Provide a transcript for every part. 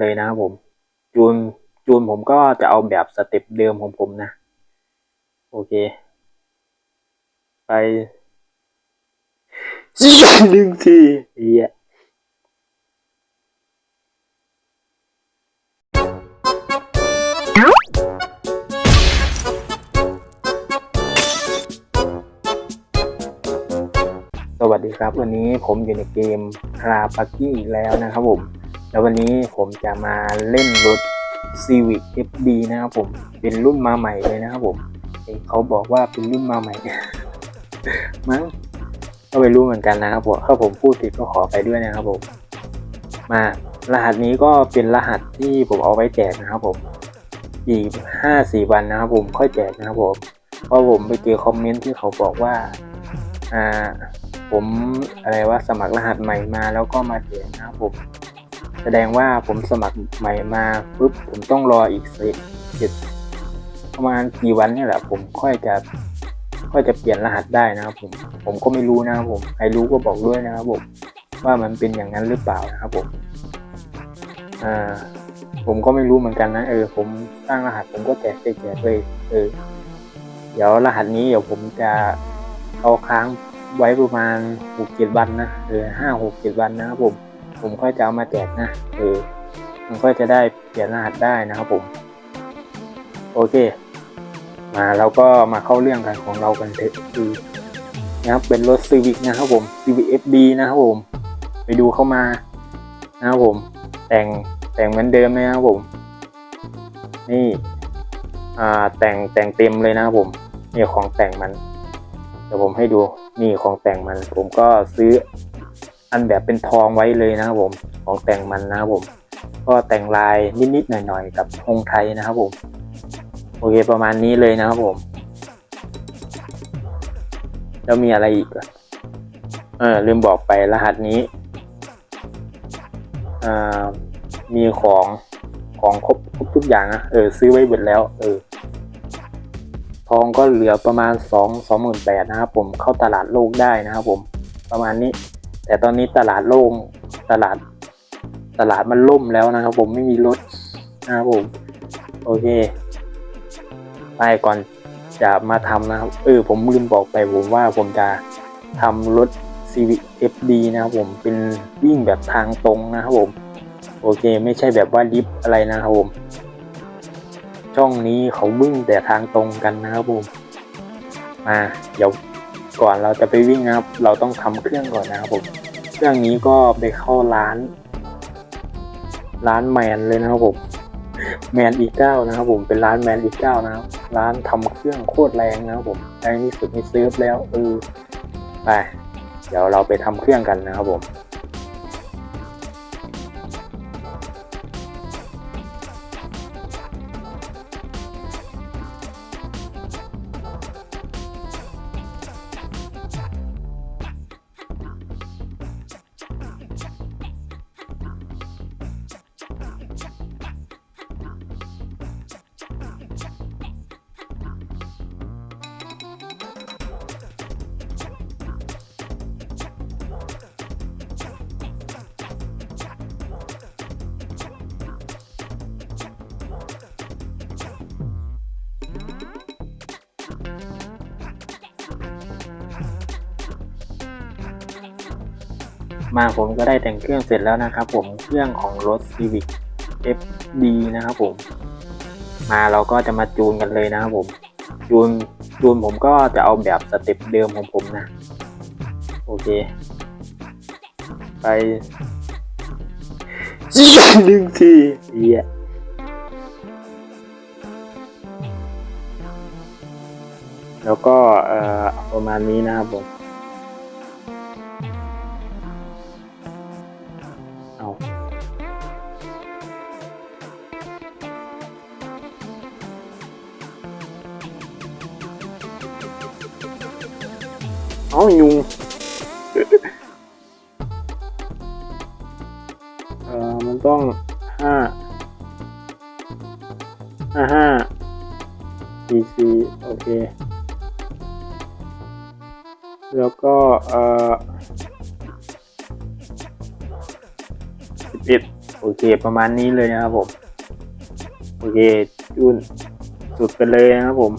เลยนะครับผม จูนจูนผมก็จะเอาแบบสเต็ปเดิมของผมนะ โอเค ไปหนึ่งทีเฮียสวัสดีครับ วันนี้ผมอยู่ในเกมคราปักกี้อีกแล้วนะครับผม แล้ววันนี้ผมจะมาเล่นรถ Civic FD นะครับผม เป็นรุ่นมาใหม่เลยนะครับผมเขาบอกว่าเป็นรุ่นมาใหม่ มั้งก็ไม่รู้เหมือนกันนะครับผมถ้าผมพูดผิดก็ขอไปด้วยนะครับผม มารหัสนี้ก็เป็นรหัสที่ผมเอาไว้แจกนะครับผมอีกห้าสี่วันนะครับผมค่อยแจกนะครับผมเพราะผมไปเจอคอมเมนต์ที่เขาบอกว่าอ่าผมอะไรว่าสมัครรหัสใหม่มาแล้วก็มาเสียนะครับผม แสดงว่าผมสมัครใหม่มาปุ๊บผมต้องรออีกสิเจ็ดประมาณกี่วันนี่แหละ ผมค่อยจะค่อยจะเปลี่ยนรหัสได้นะครับผมผมก็ไม่รู้นะครับผมใครรู้ก็บอกด้วยนะครับผมว่ามันเป็นอย่างนั้นหรือเปล่านะครับผมอ่าผมก็ไม่รู้เหมือนกันนะเออ ผมสร้างรหัสผมก็แจกไปแจกเลยเออ เดี๋ยวรหัสนี้เดี๋ยวผมจะเอาค้างไว้ประมาณหกเจ็ดวันนะเออห้าหกเจ็ดวันนะครับผม ผมค่อยจะเอามาแจกนะเออมันก็จะได้เปลี่ยนรหัสได้นะครับผม โอเค มาเราก็มาเข้าเรื่องกันของเรากันเถอะคือนะครับเป็นรถ Civic นะครับผม Civic FD นะครับผม ไปดูเข้ามานะครับผม แต่งแต่งเหมือนเดิมเลยนะครับผม นี่อ่าแต่งแต่งเต็มเลยนะครับผมนี่ของแต่งมันเดี๋ยวผมให้ดูนี่ของแต่งมัน ผมก็ซื้อ อันแบบเป็นทองไว้เลยนะครับผมของแต่งมันนะครับผม ก็แต่งลายนิดๆหน่อยๆกับองค์ไทยนะครับผม โอเคประมาณนี้เลยนะครับผม แล้วมีอะไรอีกเออลืมบอกไปรหัสนี้อ่ามีของของครบครบทุกอย่างนะเออซื้อไว้หมดแล้ว เออทองก็เหลือประมาณสองสองหมื่นแปดนะครับผมเข้าตลาดโลกได้นะครับผม ประมาณนี้ แต่ตอนนี้ตลาดโลกตลาดตลาดมันล่มแล้วนะครับ ผมไม่มีรถนะครับผม โอเค ไปก่อนจะมาทำนะครับ เออผมลืมบอกไปผมว่าผมจะทำรถ Civic FD นะครับผมเป็นวิ่งแบบทางตรงนะครับผม โอเค ไม่ใช่แบบว่าลิฟอะไรนะครับผม ช่องนี้เขาบึ้งแต่ทางตรงกันนะครับผม มาเดี๋ยวก่อนเราจะไปวิ่งนะครับ เราต้องทำเครื่องก่อนนะครับผม รื่องนี้ก็ไปเข้าร้าน ร้านแมนเลยนะครับผมแมนอีเก้านะครับผมเป็นร้านแมนอีเก้านะครับร้านทำเครื่องโคตรแรงนะครับผมแรงที่สุดในเซิร์ฟแล้วเออไปเดี๋ยวเราไปทำเครื่องกันนะครับผม มาผมก็ได้แต่งเครื่องเสร็จแล้วนะครับ ผมเครื่องของรถ Civic FD นะครับผม มาเราก็จะมาจูนกันเลยนะครับผมจูนจูนผมก็จะเอาแบบสเต็ปเดิมของผมนะ โอเค ไปหนึ่งทีเฮียแล้วก็ประมาณนี้นะครับผม ยุงเออมันต้องห้าห้าห้า PC โอเค แล้วก็เออสิบเอ็ดโอเค ประมาณนี้เลยนะครับผม โอเคจุนสุดไปเลยนะครับผม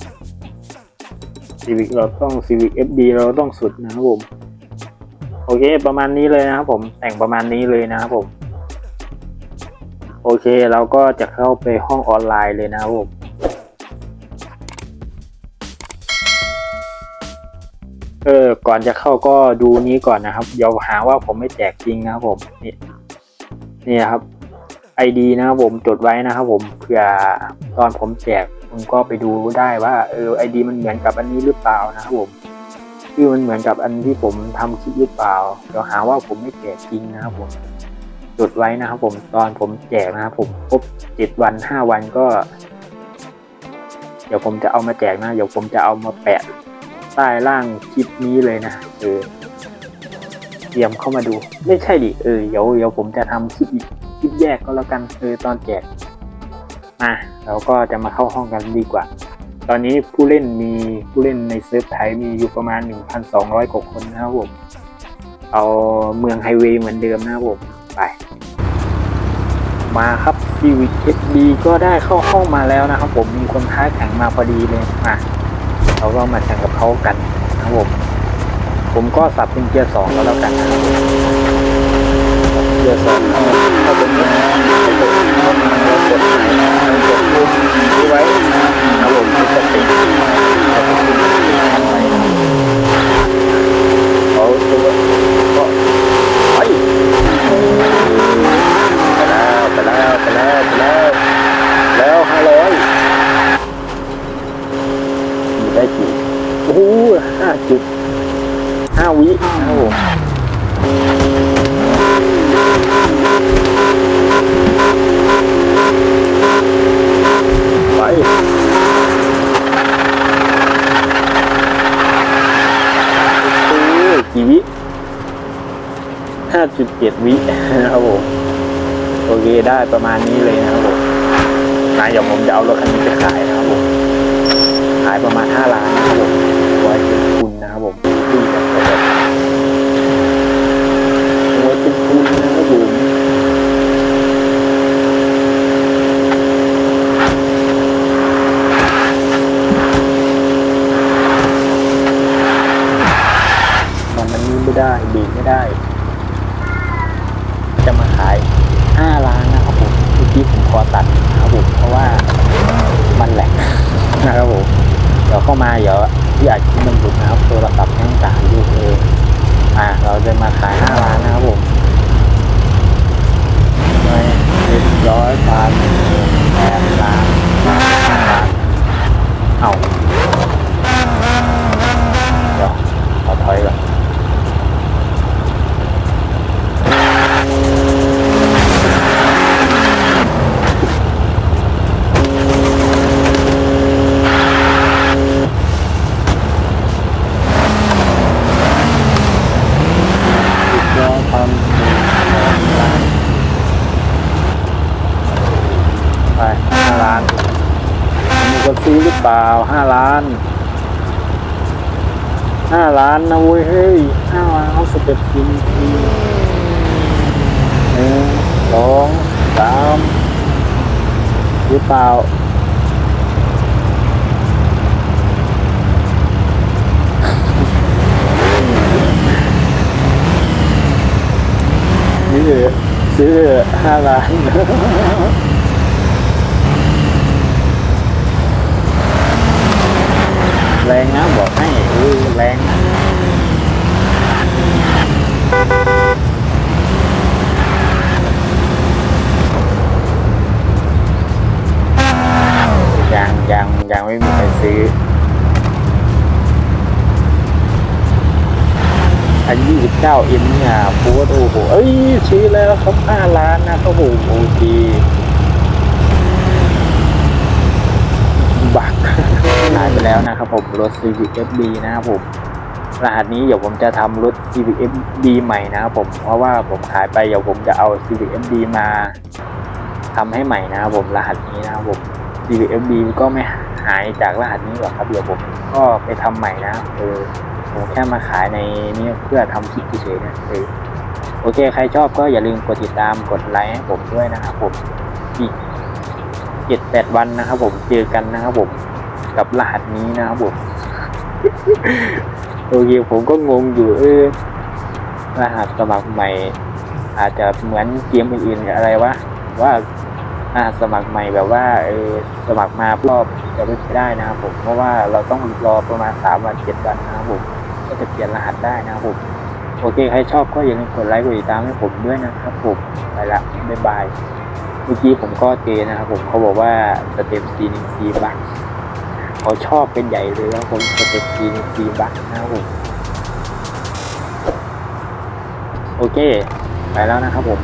Civic เราต้อง Civic FD เราต้องสุดนะครับผม โอเค ประมาณนี้เลยนะครับผมแต่งประมาณนี้เลยนะครับผม โอเคเราก็จะเข้าไปห้องออนไลน์เลยนะครับผมเออก่อนจะเข้าก็ดูนี้ก่อนนะครับเดี๋ยวหาว่าผมไม่แจกจริงนะครับผมนี่นี่ครับ ID นะครับผมจดไว้นะครับผมเผื่อตอนผมแจก คุณก็ไปดูได้ว่าเออ ID มันเหมือนกับอันนี้หรือเปล่านะครับผมชื่อมันเหมือนกับอันที่ผมทำคลิปหรือเปล่าเดี๋ยวหาว่าผมไม่แจกจริงนะครับผมจดไว้นะครับผมตอนผมแจกนะครับผมครบเจ็ดวันห้าวันก็ เดี๋ยวผมจะเอามาแจกนะเดี๋ยวผมจะเอามาแปะใต้ล่างคลิปนี้เลยนะเออเตรียมเข้ามาดู ไม่ใช่ดิเออเดี๋ยวเดี๋ยวผมจะทำคลิปอีกคลิปแยกก็แล้วกันเออตอนแจก มาเราก็จะมาเข้าห้องกันดีกว่า ตอนนี้ผู้เล่นมีผู้เล่นในเซิร์ฟไทยมีอยู่ประมาณ 1,200กว่าคนนะครับผมเอาเมืองไฮเวย์เหมือนเดิมนะครับผมไป มาครับ Civic SD ก็ได้เข้าห้องมาแล้วนะครับผมมีคนท้าแข่งมาพอดีเลยมาเราก็มาแข่งกับเขากันนะครับผมผมก็สับเป็นเกียร์สองก็แล้วกันนะครับ สับเกียร์สองเข้าเข้าเป็นเกียร์ให้กดเข้ามาแล้วกดไหนกดปุ่มนี้ไว้นะครับผมมันจะติดแล้วก็ปุ่มที่ทำไว้เขาตัวก็ไปไปแล้วไปแล้วไปแล้วไปแล้วแล้วห้าร้อยมีได้กี่โอ้โหห้าจุดห้าวินะครับผมไปโอ้ย กี่วิห้าจุดเจ็ดวินะครับผมโอเคได้ประมาณนี้เลยนะครับผมนายเดี๋ยวผมจะเอารถคันนี้ไปขายนะครับผมขายประมาณห้าล้านนะครับผมไว้เป็นทุณนะครับผมดีแบบแบบไว้เป็นทุนนะครับผมมันมันนี้ไม่ ไม่ได้ จะมาขาย5ล้านนะครับผมเมื่อกี้ผมขอตัดนะครับผมเพราะว่ามันแหลกนะครับผมเดี๋ยวเข้ามาเดี๋ยวที่อาจจะมันหลุดนะครับโทรศัพท์ทั้งสามลูเลยอ่า เราจะมาขาย5ล้านนะครับผมไม่เร้อยพันแปดล้านห้าล้านเอาเดี๋ยวขอถอยก่อน ร้อยพันไปห้าล้านมีคนซื้อหรือเป ล่าห้าล้านห้าล้านนะเว้ยเฮ้ยห้าล้านเอาสเต็ปฟินทีหนึ่งสองสามหรือเปล่าซื้อซื้อห้าล้าน แรงนะบอกให้เออแรงนะยังยังยังไม่มีใครซื้ออันยี่สิบเก้าอ็มเนี่ยโพสต์โอ้โหเอ้ยซื้อแล้วครับห้าล้านนะโอ้โหโอเค บักขายไปแล้วนะครับผมรถ Civic FD นะครับผมรหัสนี้เดี๋ยวผมจะทำรถ Civic FD ใหม่นะครับผมเพราะว่าผมขายไปเดี๋ยวผมจะเอา Civic FD มาทำให้ใหม่นะครับผมรหัสนี้นะครับผม Civic FD ก็ไม่หายจากรหัสนี้หรอกครับเดี๋ยวผมก็ไปทำใหม่นะเออผมแค่มาขายในนี้เพื่อทำคลิปเฉยๆนะเออโอเค ใครชอบก็อย่าลืมกดติดตามกดไลค์ให้ผมด้วยนะครับผมอีก จ็ดแปดวันนะครับผมเจอกันนะครับผมกับรหัสนี้นะครับผมโอเคผมก็งงอยู่เออรหัสสมัครใหม่ อาจจะเหมือนเกมอื่นๆอะไรวะว่ารหัสสมัครใหม่แบบว่าเออสมัครมารอบจะไม่ได้นะครับผมเพราะว่าเราต้องรอประมาณสามวันเจ็ดวันนะครับผมก็จะเปลี่ยนรหัสได้นะครับผมโอเคใครชอบก็อย่าลืมกดไลค์กดติดตามให้ผมด้วยนะครับผมไปละบ๊ายบาย เมื่อกี้ผมก็เจนะครับผมเขาบอกว่าสเต็ปซีนิซีบักเขาชอบเป็นใหญ่เลยแล้วผมสเต็ปซีนิซีบักนะครับผมโอเค ไปแล้วนะครับผม